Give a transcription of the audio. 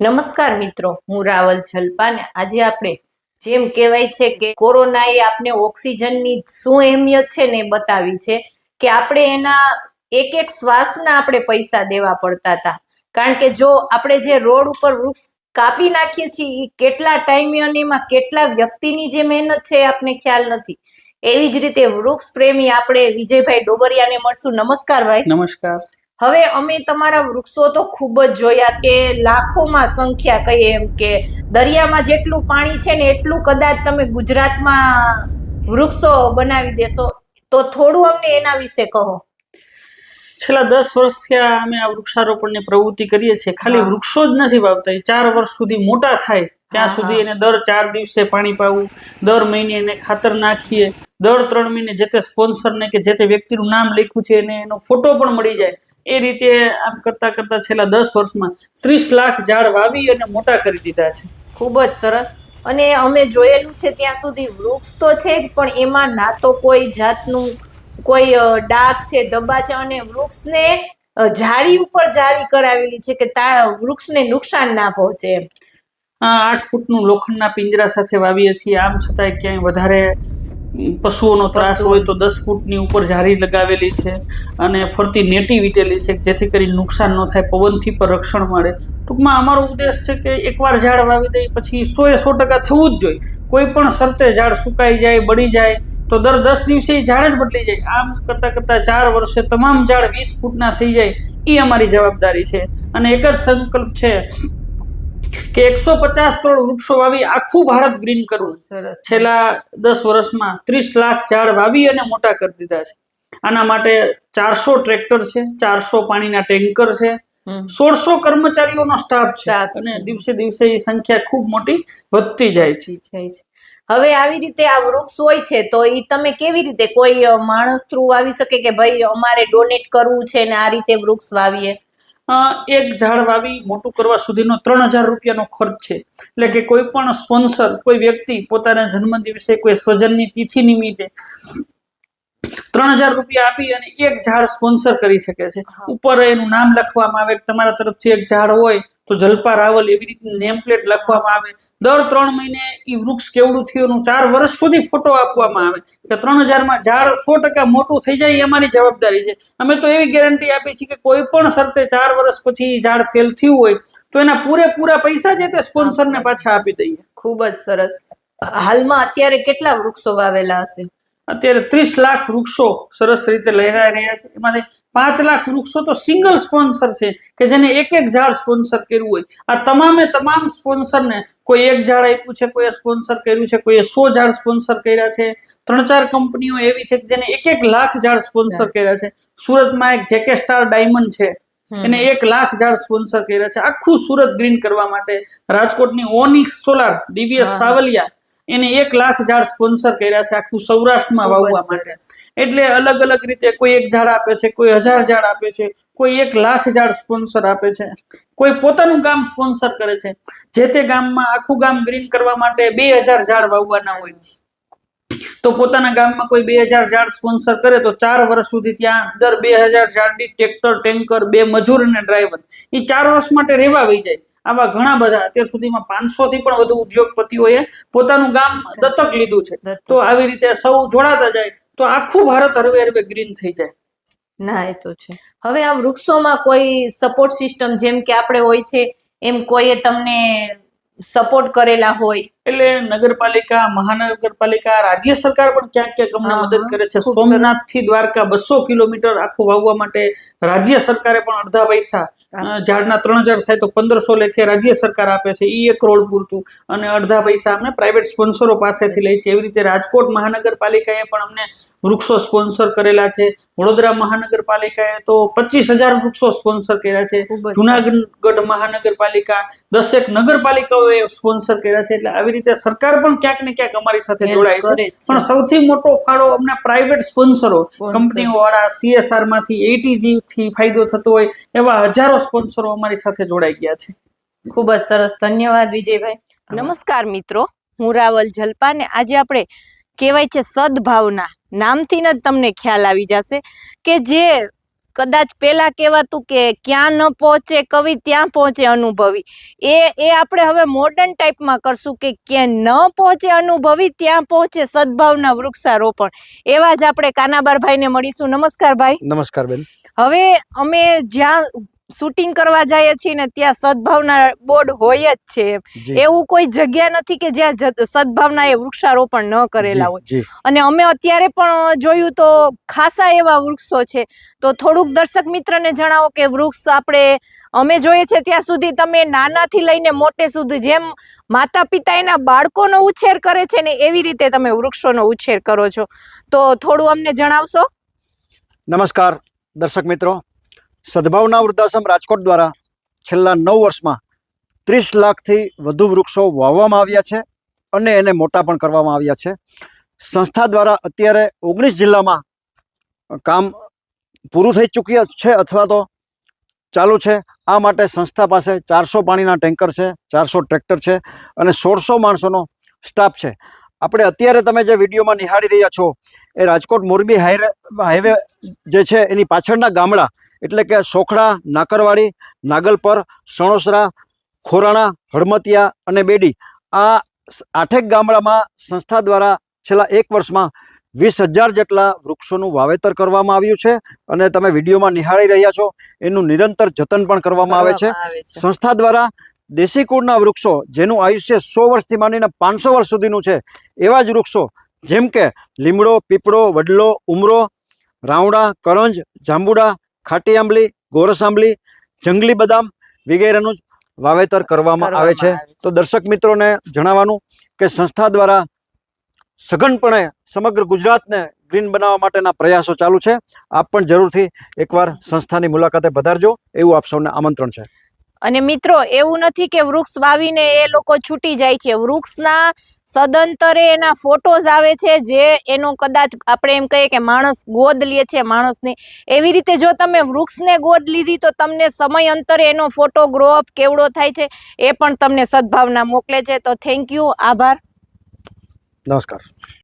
નમસ્કાર મિત્રો, હું રાવલ જલપા ને આજે આપણે જેમ કહેવાય છે કે કોરોનાએ આપને ઓક્સિજનની શું અહેમિયત છે ને બતાવી છે કે આપણે એના એક એક શ્વાસના આપણે પૈસા દેવા પડતા હતા. કારણ કે જો આપણે જે રોડ ઉપર વૃક્ષ કાપી નાખીએ છીએ એ કેટલા ટાઈમે અને એમાં કેટલા વ્યક્તિની જે મહેનત છે એ આપને ખ્યાલ નથી. એવી જ રીતે વૃક્ષ પ્રેમી આપણે વિજયભાઈ ડોબરિયાને મળશું. નમસ્કાર ભાઈ. નમસ્કાર. હવે અમે તમારા વૃક્ષો તો ખૂબ જ જોયા કે લાખોમાં સંખ્યા કહીએ એમ કે દરિયામાં જેટલું પાણી છે ને એટલું કદાચ તમે ગુજરાતમાં વૃક્ષો બનાવી દેશો. તો થોડું અમને એના વિશે કહો. છેલ્લા દસ વર્ષથી અમે આ વૃક્ષારોપણની પ્રવૃત્તિ કરીએ છીએ. ખાલી વૃક્ષો જ નથી વાવતા. એ ચાર વર્ષ સુધી મોટા થાય. ત્યાં સુધી એને દર ચાર દિવસે પાણી પાવું. દર મહિને એને ખાતર નાખીએ. દર ત્રણ મહિને જે તે સ્પોન્સરને કે જે તે વ્યક્તિનું નામ લખ્યું છે એને એનો ફોટો પણ મળી જાય. એ રીતે આમ કરતા કરતા છેલ્લા દસ વર્ષમાં ત્રીસ લાખ ઝાડ વાવી અને મોટા કરી દીધા છે. ખૂબ જ સરસ. અને અમે જોયેલું છે ત્યાં સુધી વૃક્ષ તો છે જ પણ એમાં ના તો કોઈ જાતનું કોઈ ડાક છે દબા છે અને વૃક્ષને ઝાડી ઉપર જાળી કરાવેલી છે કે તા વૃક્ષને નુકસાન ના પહોંચે આઠ ફૂટનું લોખંડના પિંજરા સાથે વાવીએ છીએ. આમ છતાંય ક્યાંય વધારે પશુઓનો ત્રાસ હોય તો દસ ફૂટની ઉપર જારી લગાવેલી છે અને ફરતી નેટી વીટેલી છે જેથી કરી નુકસાન ન થાય પવનથી પણ રક્ષણ મળે. ટૂંકમાં અમારો ઉદ્દેશ છે કે એકવાર ઝાડ વાવી દઈએ પછી સો એ સો ટકા થવું જ જોઈએ. કોઈ પણ શરતે ઝાડ સુકાઈ જાય બળી જાય તો દર દસ દિવસે એ ઝાડ જ બદલી જાય. આમ કરતાં કરતાં ચાર વર્ષે તમામ ઝાડ વીસ ફૂટના થઈ જાય એ અમારી જવાબદારી છે. અને એક જ સંકલ્પ છે કે એકસો પચાસ કરોડ વૃક્ષો વાવી આખું ભારત ગ્રીન કરવું. છેલ્લા દસ વર્ષમાં ત્રીસ લાખ ઝાડ વાવી અને મોટા કરી દીધા છે. આના માટે ચારસો ટ્રેક્ટર છે ચારસો પાણીના ટેન્કર છે સોળસો કર્મચારીઓનો સ્ટાફ છે. અને દિવસે દિવસે એ સંખ્યા ખૂબ મોટી વધતી જાય છે. હવે આવી રીતે આ વૃક્ષ હોય છે તો એ તમે કેવી રીતે કોઈ માણસ થ્રુ આવી શકે કે ભાઈ અમારે ડોનેટ કરવું છે ને આ રીતે વૃક્ષ વાવીએ? એક ઝાડ વાવી મોટું કરવા સુધીનો ત્રણ હજાર રૂપિયાનો ખર્ચ છે. એટલે કે કોઈ પણ સ્પોન્સર કોઈ વ્યક્તિ પોતાના જન્મદિવસે કોઈ સ્વજનની તિથિ નિમિત્તે ત્રણ હજાર રૂપિયા આપી અને એક ઝાડ સ્પોન્સર કરી શકે છે. ઉપર એનું નામ લખવામાં આવે તમારા તરફથી એક ઝાડ હોય તો જલપા રાવલ એવી રીતની નેમ પ્લેટ લખવામાં આવે. દર ત્રણ મહિને એ વૃક્ષ કેવડું થયું ચાર વર્ષ સુધી ફોટો આપવામાં આવે. કે ત્રણ હજારમાં ઝાડ સો ટકા મોટું થઈ જાય એ અમારી જવાબદારી છે. અમે તો એવી ગેરંટી આપી છે કે કોઈ પણ શરતે ચાર વર્ષ પછી ઝાડ ફેલ થયું હોય, તો એના પૂરેપૂરા પૈસા જે તે સ્પોન્સરને પાછા આપી દઈએ. ખૂબ જ સરસ. હાલમાં અત્યારે કેટલા વૃક્ષો વાવેલા હશે? અત્યારે ત્રીસ લાખ વૃક્ષો સરસ રીતે લહેરાઈ રહ્યા છે. એમાંથી પાંચ લાખ વૃક્ષો તો સિંગલ સ્પોન્સર છે કે જેને એક એક ઝાડ સ્પોન્સર કર્યું હોય. આ તમામે તમામ સ્પોન્સરને કોઈ એક ઝાડ આપ્યું છે કોઈએ સ્પોન્સર કર્યું છે કોઈએ સો ઝાડ સ્પોન્સર કર્યા છે. ત્રણ ચાર કંપનીઓ એવી છે કે જેને એક એક લાખ ઝાડ સ્પોન્સર કર્યા છે. સુરતમાં એક જેકે સ્ટાર ડાયમંડ છે. એને એક લાખ ઝાડ સ્પોન્સર કર્યા છે. આખું સુરત ગ્રીન કરવા માટે રાજકોટની ઓનિક્સ સોલાર ડીવીએસ સાવલિયા એને એક લાખ ઝાડ સ્પોન્સર કર્યા છે આખું સૌરાષ્ટ્રમાં વાવવા માટે. એટલે અલગ અલગ રીતે કોઈ એક ઝાડ આપે છે કોઈ હજાર ઝાડ આપે છે કોઈ એક લાખ ઝાડ સ્પોન્સર આપે છે. કોઈ પોતાનું ગામ સ્પોન્સર કરે છે. જે તે ગામમાં આખું ગામ ગ્રીન કરવા માટે બે હજાર ઝાડ વાવવાના હોય. તો પોતાના ગામમાં કોઈ બે હજાર ઝાડ સ્પોન્સર કરે તો ચાર વર્ષ સુધી ત્યાં દર બે હજાર ઝાડની ટ્રેક્ટર ટેન્કર બે મજૂર અને ડ્રાઈવર એ ચાર વર્ષ માટે રહેવા વહી જાય. આવા ઘણા બધા અત્યાર સુધીમાં પાંચસો થી પણ વધુ ઉદ્યોગપતિઓએ પોતાનું ગામ દત્તક લીધું છે. તો આવી રીતે સૌ જોડાતા જાય તો આખું ભારત હરવે હરવે ગ્રીન થઈ જાય. ના એ તો છે. હવે આ વૃક્ષોમાં કોઈ સપોર્ટ સિસ્ટમ જેમ કે આપણે હોય છે એમ કોઈએ તમને સપોર્ટ કરેલા હોય? એટલે નગરપાલિકા મહાનગરપાલિકા રાજ્ય સરકાર પણ ક્યાંક ક્યાંક અમને મદદ કરે છે. સોમનાથથી દ્વારકા બસો કિલોમીટર આખું વાવવા માટે રાજ્ય સરકારે પણ અડધા પૈસા ઝાડના ત્રણ હજાર થાય તો પંદરસો લેખે રાજ્ય સરકાર આપે છે એ એક કરોડ પૂરતું. અને અડધા પૈસા અમને પ્રાઇવેટ સ્પોન્સરો પાસેથી લે છે. એવી રીતે રાજકોટ મહાનગરપાલિકાએ પણ અમને વૃક્ષો સ્પોન્સર કરેલા છે. વડોદરા મહાનગરપાલિકાએ તો પચીસ હજાર વૃક્ષો સ્પોન્સર કર્યા છે. જુનાગઢ મહાનગરપાલિકા દસેક નગરપાલિકાઓએ સ્પોન્સર કર્યા છે. એટલે આવી રીતે સરકાર પણ ક્યાંક ને ક્યાંક અમારી સાથે જોડાય છે. પણ સૌથી મોટો ફાળો અમને પ્રાઇવેટ સ્પોન્સરો કંપનીઓ વાળા સીએસઆરમાંથી એટીજી થી ફાયદો થતો હોય એવા હજારો સ્પોન્સરો અમારી સાથે જોડાઈ ગયા છે. ખૂબ જ સરસ. ધન્યવાદ વિજયભાઈ. નમસ્કાર મિત્રો. હું રાવલ જલપા ને આજે આપણે કહેવાય છે સદભાવના. નામથી જ તમને ખ્યાલ આવી જશે કે જે કદાચ પેલા કહેવાતું કે ક્યાં ન પહોંચે કવિ ત્યાં પહોંચે અનુભવી. એ એ આપણે હવે મોડર્ન ટાઈપમાં કરશું કે ક્યાં ન પહોંચે અનુભવી ત્યાં પહોંચે સદભાવના વૃક્ષારોપણ. એવા જ આપણે કાનાબારભાઈને મળીશું. નમસ્કાર ભાઈ. નમસ્કાર બેન. હવે અમે જ્યાં શૂટિંગ કરવા જઈએ છીએ ને ત્યાં સદભાવના બોર્ડ હોય જ છે એવું કોઈ જગ્યા નથી કે જ્યાં સદભાવના એ વૃક્ષારોપણ ન કરેલા હોય. અને અમે અત્યારે પણ જોયું તો ખાસા એવા વૃક્ષો છે. તો થોડુંક દર્શક મિત્રને જણાવો કે વૃક્ષ આપણે અમે જોઈએ છે ત્યાં સુધી તમે નાનાથી લઈને મોટે સુધી જેમ માતા પિતા એના બાળકોનો ઉછેર કરે છે ને એવી રીતે તમે વૃક્ષોનો ઉછેર કરો છો. તો થોડું અમને જણાવશો? નમસ્કાર દર્શક મિત્રો. સદભાવના વૃદ્ધાશ્રમ રાજકોટ દ્વારા છેલ્લા નવ વર્ષમાં ત્રીસ લાખથી વધુ વૃક્ષો વાવવામાં આવ્યા છે અને એને મોટા પણ કરવામાં આવ્યા છે. સંસ્થા દ્વારા અત્યારે ઓગણીસ જિલ્લામાં કામ પૂરું થઈ ચૂક્યું છે અથવા તો ચાલુ છે. આ માટે સંસ્થા પાસે ચારસો પાણીના ટેન્કર છે, ચારસો ટ્રેક્ટર છે અને સોળસો માણસોનો સ્ટાફ છે. આપણે અત્યારે તમે જે વિડીયોમાં નિહાળી રહ્યા છો, એ રાજકોટ મોરબી હાઈવે હાઈવે જે છે એની પાછળના ગામડા એટલે કે સોખડા નાકરવાડી નાગલપર સણોસરા ખોરાણા હળમતિયા અને બેડી આ આઠેક ગામડામાં સંસ્થા દ્વારા છેલ્લા એક વર્ષમાં વીસ હજાર જેટલા વૃક્ષોનું વાવેતર કરવામાં આવ્યું છે અને તમે વિડીયોમાં નિહાળી રહ્યા છો. એનું નિરંતર જતન પણ કરવામાં આવે છે. સંસ્થા દ્વારા દેશી કુળના વૃક્ષો જેનું આયુષ્ય સો વર્ષથી માંડીને પાંચસો વર્ષ સુધીનું છે એવા જ વૃક્ષો જેમ કે લીમડો પીપળો વડલો ઉમરો રાવડા કરંજ જાંબુડા ખાટી આંબલી ગોરસ આંબલી જંગલી બદામ વગેરેનું વાવેતર કરવામાં આવે છે. તો દર્શક મિત્રોને જણાવવાનું કે સંસ્થા દ્વારા સઘનપણે સમગ્ર ગુજરાતને ગ્રીન બનાવવા માટેના પ્રયાસો ચાલુ છે. આપ પણ જરૂરથી એકવાર સંસ્થાની મુલાકાતે પધારજો. એવું આપ સૌને આમંત્રણ છે. અને મિત્રો એવું નથી કે વૃક્ષ વાવીને એ લોકો છૂટી જાય છે. વૃક્ષના સદંતરે એના ફોટોઝ આવે છે જે એનો કદાચ આપણે એમ કહીએ કે માણસ ગોદ લે છે માણસને. એવી રીતે જો તમે વૃક્ષને ગોદ લીધી તો તમને સમય અંતરે એનો ફોટો ગ્રો કેવડો થાય છે એ પણ તમને સદભાવના મોકલે છે. તો થેન્ક યુ આભાર. નમસ્કાર.